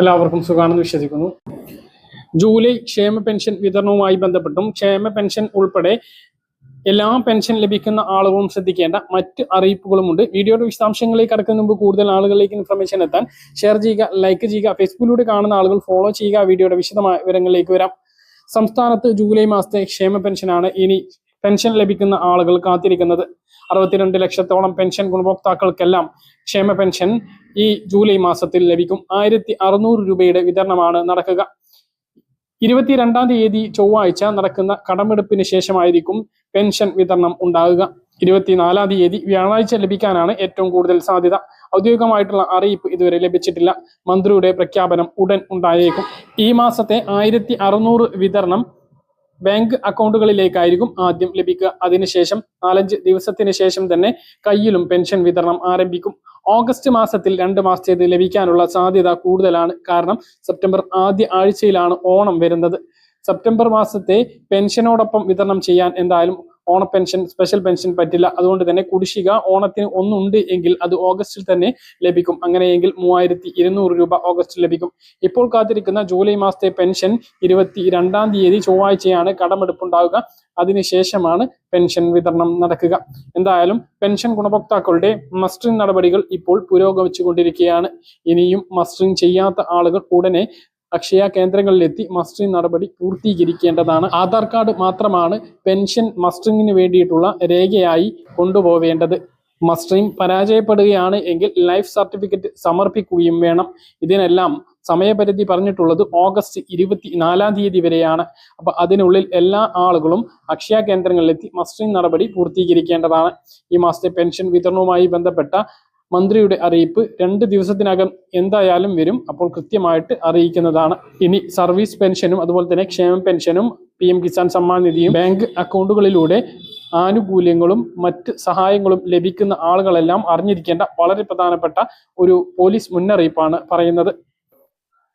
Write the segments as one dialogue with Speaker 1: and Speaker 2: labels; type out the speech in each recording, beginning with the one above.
Speaker 1: എല്ലാവർക്കും സുഖാണെന്ന് വിശ്വസിക്കുന്നു. ജൂലൈ ക്ഷേമ പെൻഷൻ വിതരണവുമായി ബന്ധപ്പെട്ടും ക്ഷേമ പെൻഷൻ ഉൾപ്പെടെ എല്ലാ പെൻഷൻ ലഭിക്കുന്ന ആളുകളും ശ്രദ്ധിക്കേണ്ട മറ്റ് അറിയിപ്പുകളുമുണ്ട്. വീഡിയോയുടെ വിശദാംശങ്ങളിലേക്ക് കടക്കുന്ന മുമ്പ് കൂടുതൽ ആളുകളിലേക്ക് ഇൻഫർമേഷൻ എത്താൻ ഷെയർ ചെയ്യുക ലൈക്ക് ചെയ്യുക ഫേസ്ബുക്കിലൂടെ കാണുന്ന ആളുകൾ ഫോളോ ചെയ്യുക. വീഡിയോയുടെ വിശദമായ വിവരങ്ങളിലേക്ക് വരാം. സംസ്ഥാനത്ത് ജൂലൈ മാസത്തെ ക്ഷേമ പെൻഷനാണ് ഇനി പെൻഷൻ ലഭിക്കുന്ന ആളുകൾ കാത്തിരിക്കുന്നത്. അറുപത്തിരണ്ട് ലക്ഷത്തോളം പെൻഷൻ ഗുണഭോക്താക്കൾക്കെല്ലാം ക്ഷേമ പെൻഷൻ ഈ ജൂലൈ മാസത്തിൽ ലഭിക്കും. ആയിരത്തി അറുന്നൂറ് രൂപയുടെ വിതരണമാണ് നടക്കുക. ഇരുപത്തിരണ്ടാം തീയതി ചൊവ്വാഴ്ച നടക്കുന്ന കടമെടുപ്പിന് ശേഷമായിരിക്കും പെൻഷൻ വിതരണം ഉണ്ടാകുക. ഇരുപത്തിനാലാം തീയതി വ്യാഴാഴ്ച ലഭിക്കാനാണ് ഏറ്റവും കൂടുതൽ സാധ്യത. ഔദ്യോഗികമായിട്ടുള്ള അറിയിപ്പ് ഇതുവരെ ലഭിച്ചിട്ടില്ല. മന്ത്രിയുടെ പ്രഖ്യാപനം ഉടൻ ഉണ്ടായേക്കും. ഈ മാസത്തെ ആയിരത്തി വിതരണം ബാങ്ക് അക്കൗണ്ടുകളിലേക്കായിരിക്കും ആദ്യം ലഭിക്കുക. അതിനുശേഷം നാലഞ്ച് ദിവസത്തിന് ശേഷം തന്നെ കയ്യിലും പെൻഷൻ വിതരണം ആരംഭിക്കും. ഓഗസ്റ്റ് മാസത്തിൽ രണ്ട് മാസത്തേത് ലഭിക്കാനുള്ള സാധ്യത കൂടുതലാണ്. കാരണം സെപ്റ്റംബർ ആദ്യ ആഴ്ചയിലാണ് ഓണം വരുന്നത്. സെപ്റ്റംബർ മാസത്തെ പെൻഷനോടൊപ്പം വിതരണം ചെയ്യാൻ എന്തായാലും ഓണ പെൻഷൻ സ്പെഷ്യൽ പെൻഷൻ പറ്റില്ല. അതുകൊണ്ട് തന്നെ കുടിശ്ശിക ഓണത്തിന് ഒന്നുണ്ട് എങ്കിൽ അത് ഓഗസ്റ്റിൽ തന്നെ ലഭിക്കും. അങ്ങനെയെങ്കിൽ മൂവായിരത്തി ഇരുന്നൂറ് രൂപ ഓഗസ്റ്റിൽ ലഭിക്കും. ഇപ്പോൾ കാത്തിരിക്കുന്ന ജൂലൈ മാസത്തെ പെൻഷൻ ഇരുപത്തി രണ്ടാം തീയതി ചൊവ്വാഴ്ചയാണ് കടമെടുപ്പുണ്ടാവുക. അതിനുശേഷമാണ് പെൻഷൻ വിതരണം നടക്കുക. എന്തായാലും പെൻഷൻ ഗുണഭോക്താക്കളുടെ മസ്റ്ററിംഗ് നടപടികൾ ഇപ്പോൾ പുരോഗമിച്ചുകൊണ്ടിരിക്കുകയാണ്. ഇനിയും മസ്റ്ററിംഗ് ചെയ്യാത്ത ആളുകൾ ഉടനെ അക്ഷയ കേന്ദ്രങ്ങളിലെത്തി മസ്റ്ററിംഗ് നടപടി പൂർത്തീകരിക്കേണ്ടതാണ്. ആധാർ കാർഡ് മാത്രമാണ് പെൻഷൻ മസ്റ്ററിംഗിന് വേണ്ടിയിട്ടുള്ള രേഖയായി കൊണ്ടുപോവേണ്ടത്. മസ്റ്ററിംഗ് പരാജയപ്പെടുകയാണ് എങ്കിൽ ലൈഫ് സർട്ടിഫിക്കറ്റ് സമർപ്പിക്കുകയും വേണം. ഇതിനെല്ലാം സമയപരിധി പറഞ്ഞിട്ടുള്ളത് ഓഗസ്റ്റ് ഇരുപത്തി നാലാം തീയതി വരെയാണ്. അപ്പൊ അതിനുള്ളിൽ എല്ലാ ആളുകളും അക്ഷയ കേന്ദ്രങ്ങളിലെത്തി മസ്റ്ററിംഗ് നടപടി പൂർത്തീകരിക്കേണ്ടതാണ്. ഈ മാസത്തെ പെൻഷൻ വിതരണവുമായി ബന്ധപ്പെട്ട മന്ത്രിയുടെ അറിയിപ്പ് രണ്ട് ദിവസത്തിനകം എന്തായാലും വരും. അപ്പോൾ കൃത്യമായിട്ട് അറിയിക്കുന്നതാണ്. ഇനി സർവീസ് പെൻഷനും അതുപോലെ തന്നെ ക്ഷേമ പെൻഷനും പി എം കിസാൻ സമ്മാൻ നിധിയും ബാങ്ക് അക്കൗണ്ടുകളിലൂടെ ആനുകൂല്യങ്ങളും മറ്റ് സഹായങ്ങളും ലഭിക്കുന്ന ആളുകളെല്ലാം അറിഞ്ഞിരിക്കേണ്ട വളരെ പ്രധാനപ്പെട്ട ഒരു പോലീസ് മുന്നറിയിപ്പാണ് പറയുന്നത്.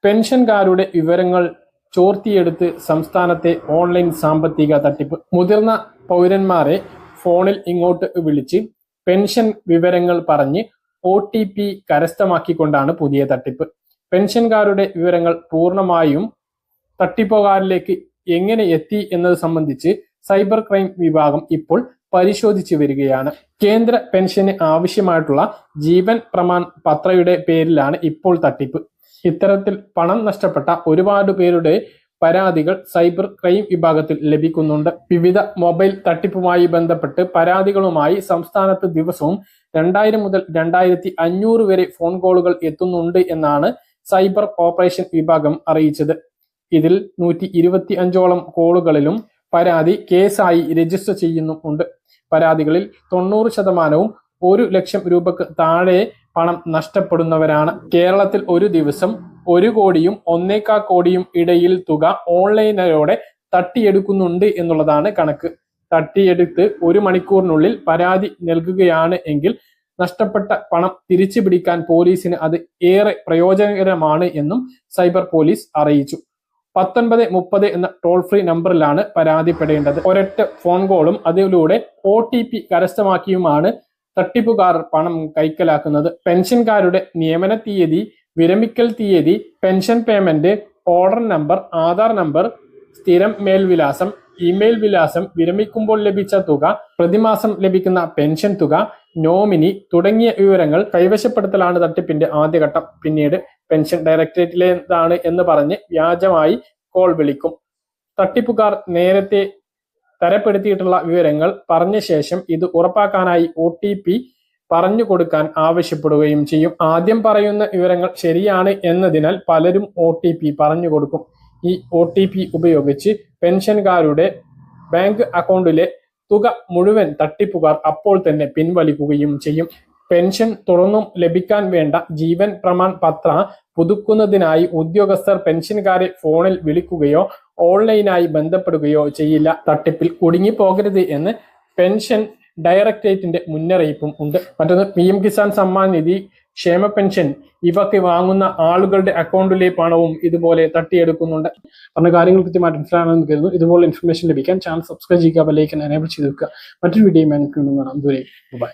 Speaker 1: പെൻഷൻകാരുടെ വിവരങ്ങൾ ചോർത്തിയെടുത്ത് സംസ്ഥാനത്തെ ഓൺലൈൻ സാമ്പത്തിക തട്ടിപ്പ്. മുതിർന്ന പൗരന്മാരെ ഫോണിൽ ഇങ്ങോട്ട് വിളിച്ച് പെൻഷൻ വിവരങ്ങൾ പറഞ്ഞ് ഒ ടി പി കരസ്ഥമാക്കിക്കൊണ്ടാണ് പുതിയ തട്ടിപ്പ്. പെൻഷൻകാരുടെ വിവരങ്ങൾ പൂർണമായും തട്ടിപ്പുകാരിലേക്ക് എങ്ങനെ എത്തി എന്നത് സംബന്ധിച്ച് സൈബർ ക്രൈം വിഭാഗം ഇപ്പോൾ പരിശോധിച്ചു വരികയാണ്. കേന്ദ്ര പെൻഷന് ആവശ്യമായിട്ടുള്ള ജീവൻ പ്രമാൺ പത്രയുടെ പേരിലാണ് ഇപ്പോൾ തട്ടിപ്പ്. ഇത്തരത്തിൽ പണം നഷ്ടപ്പെട്ട ഒരുപാട് പേരുടെ പരാതികൾ സൈബർ ക്രൈം വിഭാഗത്തിൽ ലഭിക്കുന്നുണ്ട്. വിവിധ മൊബൈൽ തട്ടിപ്പുമായി ബന്ധപ്പെട്ട് പരാതികളുമായി സംസ്ഥാനത്ത് ദിവസവും രണ്ടായിരം മുതൽ രണ്ടായിരത്തി അഞ്ഞൂറ് വരെ ഫോൺ കോളുകൾ എത്തുന്നുണ്ട് എന്നാണ് സൈബർ ഓപ്പറേഷൻ വിഭാഗം അറിയിച്ചത്. ഇതിൽ നൂറ്റി ഇരുപത്തി അഞ്ചോളം കോളുകളിലും പരാതി കേസായി രജിസ്റ്റർ ചെയ്യുന്നുണ്ട് പരാതികളിൽ തൊണ്ണൂറ് ശതമാനവും ഒരു ലക്ഷം രൂപക്ക് താഴെ പണം നഷ്ടപ്പെടുന്നവരാണ്. കേരളത്തിൽ ഒരു ദിവസം ഒരു കോടിയും ഒന്നേക്കാ കോടിയും ഇടയിൽ തുക ഓൺലൈനോടെ തട്ടിയെടുക്കുന്നുണ്ട് എന്നുള്ളതാണ് കണക്ക്. തട്ടിയെടുത്ത് ഒരു മണിക്കൂറിനുള്ളിൽ പരാതി നൽകുകയാണ് എങ്കിൽ നഷ്ടപ്പെട്ട പണം തിരിച്ചു പിടിക്കാൻ പോലീസിന് അത് ഏറെ പ്രയോജനകരമാണ് എന്നും സൈബർ പോലീസ് അറിയിച്ചു. പത്തൊൻപത് മുപ്പത് എന്ന ടോൾ ഫ്രീ നമ്പറിലാണ് പരാതിപ്പെടേണ്ടത്. ഒരൊറ്റ ഫോൺ കോളും അതിലൂടെ ഒ ടി പി കരസ്ഥമാക്കിയുമാണ് തട്ടിപ്പുകാർ പണം കൈക്കലാക്കുന്നത്. പെൻഷൻകാരുടെ നിയമന തീയതി വിരമിക്കൽ തീയതി pension payment order number Aadhaar number സ്ഥിരം മേൽവിലാസം ഇമെയിൽ വിലാസം വിരമിക്കുമ്പോൾ ലഭിച്ച തുക പ്രതിമാസം ലഭിക്കുന്ന പെൻഷൻ തുക നോമിനി തുടങ്ങിയ വിവരങ്ങൾ കൈവശപ്പെടുത്തലാണ് തട്ടിപ്പിന്റെ ആദ്യഘട്ടം. പിന്നീട് പെൻഷൻ ഡയറക്ടറേറ്റിലേതാണ് എന്ന് പറഞ്ഞ് വ്യാജമായി കോൾ വിളിക്കും. തട്ടിപ്പുകാർ നേരത്തെ തരപ്പെടുത്തിയിട്ടുള്ള വിവരങ്ങൾ പറഞ്ഞ ശേഷം ഇത് ഉറപ്പാക്കാനായി ഒ ടി പി പറഞ്ഞു കൊടുക്കാൻ ആവശ്യപ്പെടുകയും ചെയ്യും. ആദ്യം പറയുന്ന വിവരങ്ങൾ ശരിയാണ് എന്നതിനാൽ പലരും ഒ ടി പി പറഞ്ഞു കൊടുക്കും. ഈ ഒ ടി പി ഉപയോഗിച്ച് പെൻഷൻകാരുടെ ബാങ്ക് അക്കൗണ്ടിലെ തുക മുഴുവൻ തട്ടിപ്പുകാർ അപ്പോൾ തന്നെ പിൻവലിക്കുകയും ചെയ്യും. പെൻഷൻ തുടർന്നും ലഭിക്കാൻ വേണ്ട ജീവൻ പ്രമാൺ പത്ര പുതുക്കുന്നതിനായി ഉദ്യോഗസ്ഥർ പെൻഷൻകാരെ ഫോണിൽ വിളിക്കുകയോ ഓൺലൈനായി ബന്ധപ്പെടുകയോ ചെയ്യില്ല. തട്ടിപ്പിൽ കുടുങ്ങിപ്പോകരുത് എന്ന് പെൻഷൻ ഡയറക്ടറേറ്റിന്റെ മുന്നറിയിപ്പും ഉണ്ട്. മറ്റൊന്ന് പി എം കിസാൻ സമ്മാൻ നിധി ക്ഷേമ പെൻഷൻ ഇവക്ക് വാങ്ങുന്ന ആളുകളുടെ അക്കൗണ്ടിലെ പണവും ഇതുപോലെ തട്ടിയെടുക്കുന്നുണ്ട്. പറഞ്ഞ കാര്യങ്ങൾ കൃത്യമായിട്ട് മനസ്സിലാണെന്ന് കരുതുന്നു. ഇതുപോലെ ഇൻഫർമേഷൻ ലഭിക്കാൻ ചാനൽ സബ്സ്ക്രൈബ് ചെയ്യുക ബെല്ലൈക്കൻ എനേബിൾ ചെയ്ത് വെക്കുക. മറ്റൊരു വീഡിയോ കാണാം. ദൂരെ ബൈ